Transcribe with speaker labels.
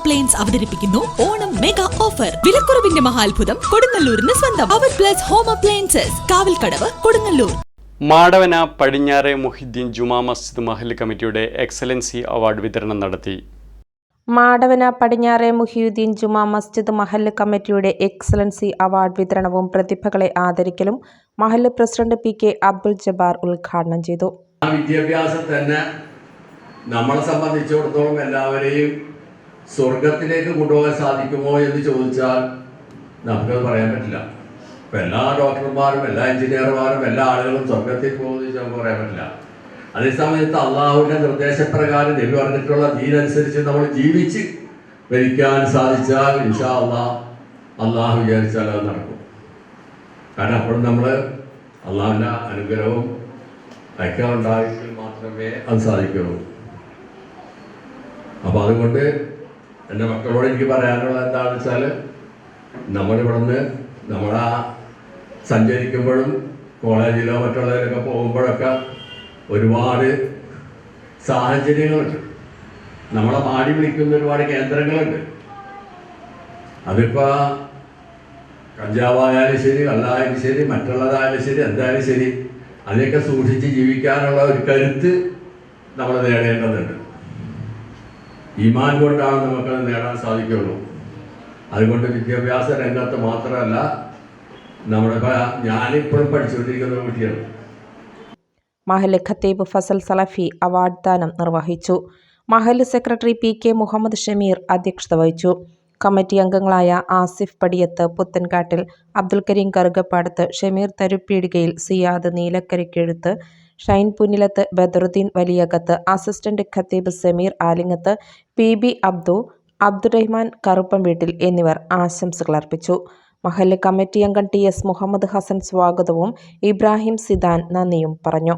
Speaker 1: Appliance അവതരിപ്പിക്കുന്നു. Onam mega offer വിലക്കുറവിന്റെ മഹാത്ഭുതം കൊടുങ്ങല്ലൂരിന് സ്വന്തം. അവർ plus home appliances Kavalkadavu Kodungallur.
Speaker 2: Madavana പടിഞ്ഞാറെ മുഹിദ്ദീൻ ജുമാ മസ്ജിദ് മഹൽ കമ്മിറ്റിയുടെ എക്സലൻസി അവാർഡ് വിതരണം നടത്തി.
Speaker 3: മാടവന പടിഞ്ഞാറെ മുഹിയുദ്ദീൻ ജുമാ മസ്ജിദ് മഹല്ല് കമ്മിറ്റിയുടെ എക്സലൻസി അവാർഡ് വിതരണവും പ്രതിഭകളെ ആദരിക്കലും മഹല്ല് president P K Abdul Jabbar ഉദ്ഘാടനം ചെയ്തു.
Speaker 4: വിദ്യാഭ്യാസം തന്നെ നമ്മളെ സംബന്ധിച്ചിടത്തോളം എല്ലാവരെയും സ്വർഗത്തിലേക്ക് കൊണ്ടുപോകാൻ സാധിക്കുമോ എന്ന് ചോദിച്ചാൽ നമുക്കത് പറയാൻ പറ്റില്ല. ഇപ്പം എല്ലാ ഡോക്ടർമാരും എല്ലാ എഞ്ചിനീയർമാരും എല്ലാ ആളുകളും സ്വർഗത്തിൽ പോകുമെന്ന് ചോദിച്ചാൽ നമുക്ക് പറയാൻ പറ്റില്ല. അതേസമയത്ത് അള്ളാഹുവിന്റെ നിർദ്ദേശപ്രകാരം ദേവി പറഞ്ഞിട്ടുള്ള ദീനനുസരിച്ച് നമ്മൾ ജീവിച്ച് ഭരിക്കാൻ സാധിച്ചാൽ ഇൻഷാ അള്ളാഹ് അള്ളാഹു വിചാരിച്ചാൽ അത് നടക്കും. കാരണം അപ്പോഴും നമ്മൾ അള്ളാഹുവിന്റെ അനുഗ്രഹവും ഉണ്ടായെങ്കിൽ മാത്രമേ അത് സാധിക്കുള്ളൂ. അപ്പോൾ അതുകൊണ്ട് എന്റെ മക്കളോട് എനിക്ക് പറയാനുള്ളത് എന്താണെന്ന് വെച്ചാൽ നമ്മളിവിടുന്ന് നമ്മളാ സഞ്ചരിക്കുമ്പോഴും കോളേജിലോ മറ്റുള്ളവരൊക്കെ പോകുമ്പോഴൊക്കെ ഒരുപാട് സാഹചര്യങ്ങളുണ്ട്. നമ്മളെ മാടി വിളിക്കുന്ന ഒരുപാട് കേന്ദ്രങ്ങളുണ്ട്. അതിപ്പോൾ കഞ്ചാവായാലും ശരി കള്ളായാലും ശരി മറ്റുള്ളതായാലും ശരി എന്തായാലും ശരി അതിനൊക്കെ സൂക്ഷിച്ച് ജീവിക്കാനുള്ള ഒരു കരുത്ത് നമ്മൾ നേടേണ്ടതുണ്ട്. ഈമാൻ കൊണ്ടാണ് നമുക്കത് നേടാൻ സാധിക്കുള്ളൂ. അതുകൊണ്ട് വിദ്യാഭ്യാസ രംഗത്ത് മാത്രമല്ല നമ്മുടെ ഞാനിപ്പോഴും പഠിച്ചുകൊണ്ടിരിക്കുന്ന കുട്ടിയാണ്.
Speaker 3: മഹൽ ഖത്തീബ് ഫസൽ സലഫി അവാർഡ് ദാനം നിർവഹിച്ചു. Mahal secretary P K Muhammad Shameer അധ്യക്ഷത വഹിച്ചു. കമ്മിറ്റി അംഗങ്ങളായ ആസിഫ് പടിയത്ത് പുത്തൻകാട്ടിൽ അബ്ദുൽ കരീം കറുകപ്പാടത്ത് ഷമീർ തരുപ്പീടികയിൽ സിയാദ് നീലക്കരിക്കെഴുത്ത് ഷൈൻ പുന്നിലത്ത് ബദറുദ്ദീൻ വലിയകത്ത് അസിസ്റ്റന്റ് ഖത്തീബ് സമീർ ആലിങ്ങത്ത് പി ബി അബ്ദു അബ്ദുറഹ്മാൻ കറുപ്പം വീട്ടിൽ എന്നിവർ ആശംസകൾ അർപ്പിച്ചു. മഹല്ല് കമ്മിറ്റി അംഗം ടി എസ് മുഹമ്മദ് ഹസൻ സ്വാഗതവും ഇബ്രാഹിം സിദാൻ നന്ദിയും പറഞ്ഞു.